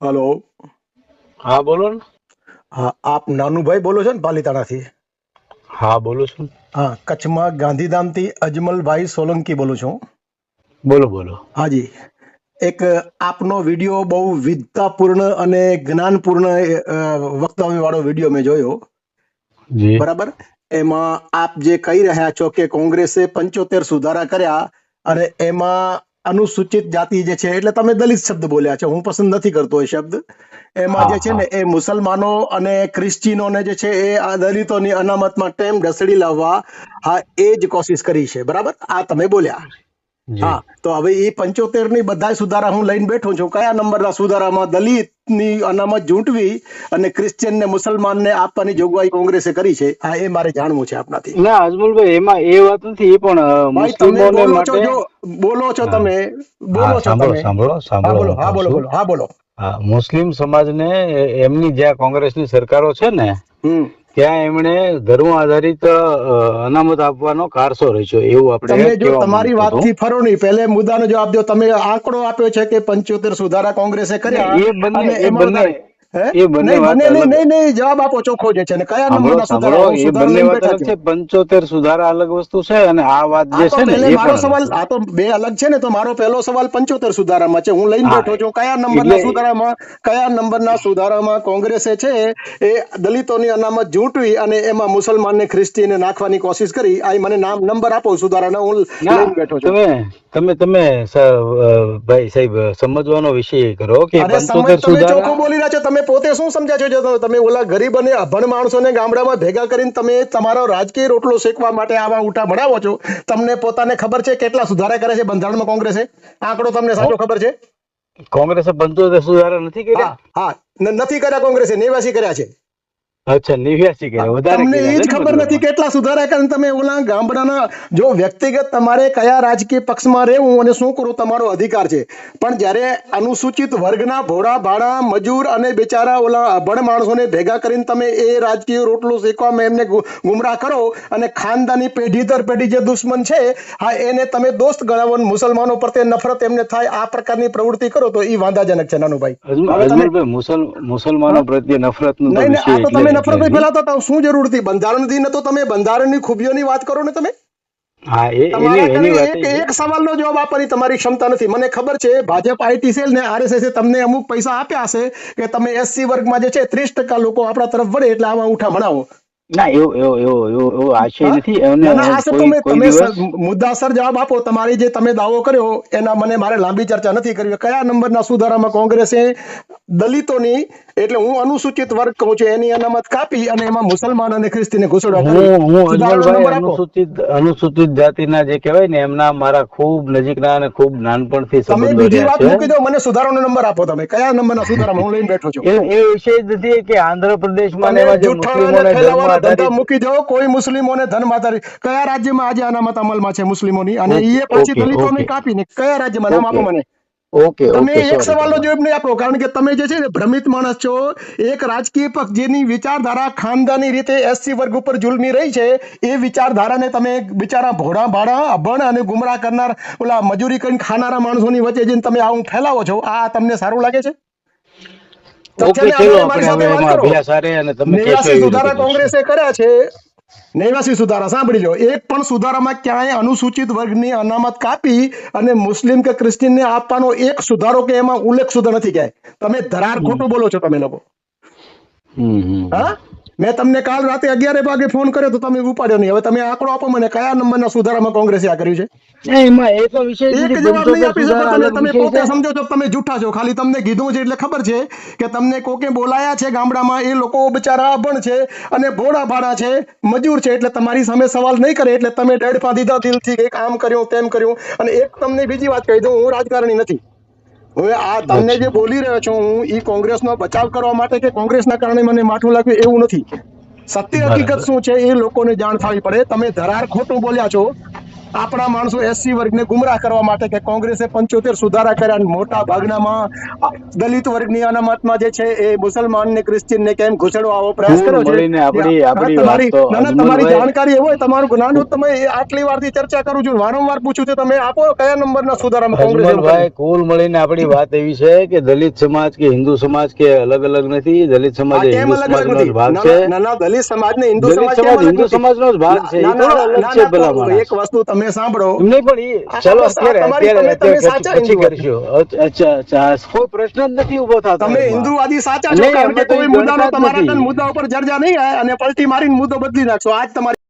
Hello હા બોલો ને. હા આપ નાનુભાઈ બોલો છો ને પાલીતાણાથી? હા બોલું છું હા કચ્છમાં ગાંધીધામથી અજમલભાઈ સોલંકી બોલું છું. બોલો બોલો. હાજી એક આપનો વીડિયો બહુ વિદ્વતાપૂર્ણ અને જ્ઞાનપૂર્ણ વક્તવ્ય વાળો વીડિયો મેં જોયો. બરાબર? એમાં આપ જે કહી રહ્યા છો કે કોંગ્રેસે પંચોતેર સુધારા કર્યા અને એમાં અનુસૂચિત જાતિ જે છે, એટલે તમે દલિત શબ્દ બોલ્યા છે, હું પસંદ નથી કરતો એ શબ્દ. એમાં જે છે ને, એ મુસલમાનો અને ક્રિશ્ચિનોને જે છે, એ આ દલિતોની અનામતમાં ટેમ ઢસડી લાવવા હા, એ જ કોશિશ કરી છે. બરાબર? આ તમે બોલ્યા. હા તો હવે એ પંચોતેરની બધા સુધારા હું લઈને બેઠો છું. કયા નંબરના સુધારામાં દલિતની અનામત ઝૂંટવી અને ક્રિશ્ચિયન ને મુસલમાન ને આપવાની જોગવાઈ કોંગ્રેસે કરી છે? આ એ મારે જાણવું છે આપનાથી. ના અજમલભાઈ એમાં એ વાત નથી એ પણ મુસ્લિમોને બોલો છો માટે બોલો છો તમે બોલો છો સાંભળો તમે. સાંભળો સાંભળો બોલો હા બોલો બોલો હા બોલો. હા મુસ્લિમ સમાજને એમની જ્યાં કોંગ્રેસની સરકારો છે ને ત્યાં એમણે ધર્મ આધારિત અનામત આપવાનો કારસો રચ્યો એવું આપણે તમે જો તમારી વાતથી ફરો નહીં પહેલે મુદ્દાનો જવાબ દો તમે આંકડો આપ્યો છે કે પંચોતેર સુધારા કોંગ્રેસે કર્યા એ બંને એ બંને? એ બંને નહીં નહીં જવાબ આપો ચોખ્ખો જે છે ને. કયા નંબરના સુધારા એ સુધારા બંને વાત છું? છે. પંચોતેર સુધારા અલગ વસ્તુ છે અને આ વાત જે છે ને ખ્રિસ્તી એ મારો સવાલ આ તો બે અલગ છે ને તો મારો પહેલો સવાલ પંચોતેર સુધારામાં છે. હું લઈને બેઠો છું. કયા નંબરના સુધારામાં કયા નંબરના સુધારામાં કોંગ્રેસે છે એ દલિતોની અનામત ઝૂંટવી અને એમાં મુસલમાનને ખ્રિસ્તીને નાખવાની કોશિશ કરી. આ મને નામ નંબર આપો સુધારાના. હું ના લઈને બેઠો છું. તમે તમે તમે ભાઈ સાહેબ સમજવાનો વિષય કરો કે સુધારા બોલી રહ્યા છો. તમે પોતે શું સમજ્યા છો? તમે ઓલા ગરીબ અને અભણ માણસોને ગામડામાં ભેગા કરીને તમે તમારો રાજકીય રોટલો શેકવા માટે આવા ઉઠા ભણાવો છો તમને પોતાને ખબર છે કેટલા સુધારા કરે છે બંધારણમાં કોંગ્રેસે? આંકડો તમને સાચો ખબર છે? કોંગ્રેસે પંચોતેર સુધારા નથી કર્યા? હા હા નથી કર્યા કોંગ્રેસે નિવાસી કર્યા છે. અચ્છા નેવ્યાસી કર્યા. વધારે તમને એ જ ખબર નથી કેટલા સુધારા કારણ તમે ઓલા ગામડાના જો વ્યક્તિગત તમારે કયા રાજકીય પક્ષમાં રહેવું અને શું કરવું તમારો અધિકાર છે. પણ જ્યારે અનુસૂચિત વર્ગના ભોળા ભાડા મજૂર અને બેચારા ઓલા અભણ માણસોને ભેગા કરીને તમે એ રાજકીય રોટલો શેકવામાં એમને ગુમરાહ કરો અને ખાનદાની પેઢી દર પેઢી જે દુશ્મન છે હા એને તમે દોસ્ત ગણાવો મુસલમાનો પ્રત્યે નફરત એમને થાય આ પ્રકારની પ્રવૃત્તિ કરો તો એ વાંધાજનક છે નાનુભાઈ. મુસલમાનો પ્રત્યે નફરત નહીં નહીં આ તો તમે નફરત જ હતા શું જરૂર હતી? બંધારણથી ન તો તમે બંધારણની ખૂબીઓની વાત કરો ને તમે? હા એ એની વાત એક. સવાલનો જવાબ આપવાની તમારી ક્ષમતા નથી. મને ખબર છે ભાજપ આઈટી સેલ ને આરએસએસ તમને અમુક પૈસા આપ્યા હશે કે તમે એસસી વર્ગમાં જે છે ત્રીસ ટકા લોકો આપણા તરફ વળે એટલે આમાં ઉઠા ભણાવો. ના એવો એવો એવો એવો એવો આશય નથી. તમે મુદ્દાસર જવાબ આપો. તમારી જે તમે દાવો કર્યો એના મને મારે લાંબી ચર્ચા નથી કરવી. કયા નંબરના સુધારામાં કોંગ્રેસે દલિતોની એટલે હું અનુસૂચિત વર્ગ કહું છું એની અનામત કાપી અને એમાં મુસલમાન અને ખ્રિસ્તીને ઘૂસડવા હું હું અજમલભાઈ નંબર આપો. અનુસૂચિત અનુસૂચિત જાતિના જે કહેવાય ને એમના મારા ખૂબ નજીકના અને ખૂબ નાનપણથી તમે સંબંધો બીજી રહ્યા વાત છે. મૂકી દો મને સુધારાનો નંબર આપો તમે. કયા નંબરના સુધારામાં હું લઈને બેઠો છું? એ વિષય જ નથી કે આંધ્રપ્રદેશમાં તમે જે મુસ્લિમોને ધર્મ આધારિત મૂકી દો કોઈ મુસ્લિમોને ધર્મ આધારિત કયા રાજ્યમાં આજે અનામત અમલમાં છે મુસ્લિમોની? અને એ પછી દલિતોને કાપીને કયા રાજ્યમાં નામ આપો મને? ઓકે તમે એક સવાલનો જવાબ નહીં આપો કારણ કે તમે જે છે ને ભ્રમિત માણસ છો એક રાજકીય પક્ષ જેની વિચારધારા ખાનદાની રીતે એસસી વર્ગ ઉપર જુલમી રહી છે એ વિચારધારાને તમે બિચારા ભોળા ભાડા અભણ અને ગુમરાહ કરનાર ઓલા મજૂરી કરીને ખાનારા માણસોની વચ્ચે જઈને તમે આવું ફેલાવો છો આ તમને સારું લાગે છે? ઓકે ચલો આપણે હવે એમાં અભ્યાસ આરે અને તમે કહેશો સુધારા કોંગ્રેસે કર્યા છે નેવ્યાસી સુધારા સાંભળી લો એક પણ સુધારામાં ક્યાંય અનુસૂચિત વર્ગની અનામત કાપી અને મુસ્લિમ કે ક્રિશ્ચિયનને આપવાનો એક સુધારો કે એમાં ઉલ્લેખ સુધા નથી ક્યાંય. તમે ધરાર ખોટું બોલો છો તમે લોકો. હા? મેં તમને કાલ રાતે અગિયાર વાગે ફોન કર્યો તો તમે ઉપાડ્યો નહીં. હવે તમે આંકડો આપો મને કયા નંબરના સુધારામાં કોંગ્રેસે આ કર્યું છે? એક જવાબ નહીં આપી શકો તમે તમે પોતે સમજો છો તમે જૂઠા છો. ખાલી તમને કીધું છે એટલે ખબર છે કે તમને કોકે બોલાયા છે ગામડામાં એ લોકો બિચારા અભણ છે અને ભોળા ભાડા છે મજૂર છે એટલે તમારી સામે સવાલ નહીં કરે એટલે તમે ડેડફા દીધા દિલથી કે આમ કર્યું તેમ કર્યું. અને એક તમને બીજી વાત કહી દઉં હું રાજકારણી નથી. હવે આ તમને જે બોલી રહ્યો છું હું ઈ કોંગ્રેસનો બચાવ કરવા માટે કે કોંગ્રેસના કારણે મને માઠું લાગ્યું એવું નથી. સત્ય હકીકત શું છે એ લોકોને જાણ થવી પડે. તમે ધરાર ખોટું બોલ્યા છો. આપણા માણસો એસસી વર્ગને ગુમરાહ કરવા માટે કે કોંગ્રેસે પંચોતેર સુધારા કર્યા અને મોટા ભાગનામાં દલિત વર્ગની અનામતમાં જે છે એ મુસલમાન ને ક્રિશ્ચિયન ને કેમ ઘૂસડવા પ્રયાસ કર્યો છે? તમારી ના, તમારી જાણકારી હોય તમારું જ્ઞાન હું તમે આટલી વારથી ચર્ચા કરું છું. વારંવાર પૂછું છું તમે આપો કયા નંબરના સુધારામાં કોંગ્રેસે કુલ મળીને આપણી વાત એવી છે કે દલિત સમાજ કે હિન્દુ સમાજ કે અલગ અલગ નથી. દલિત સમાજ હિન્દુ સમાજનો નથી? જ ભાગ છે. ના, દલિત સમાજ ને હિન્દુ સમાજ હિન્દુ? સમાજનો જ ભાગ છે. એક વસ્તુ તમે સાંભળો. નહીં પણ ચલો અત્યારે અત્યારે તમે- તમે સાચા હિન્દુ કરશો. અચ્છા, અચ્છા કોઈ પ્રશ્ન જ નથી ઊભો થતો તમે. હિન્દુવાદી સાચા છો કારણ કે કોઈ મુદ્દાનો તમારા મુદ્દા ઉપર ચર્ચા નહીં અને પલટી મારીને મુદ્દો બદલી નાખશો. આજ તમારી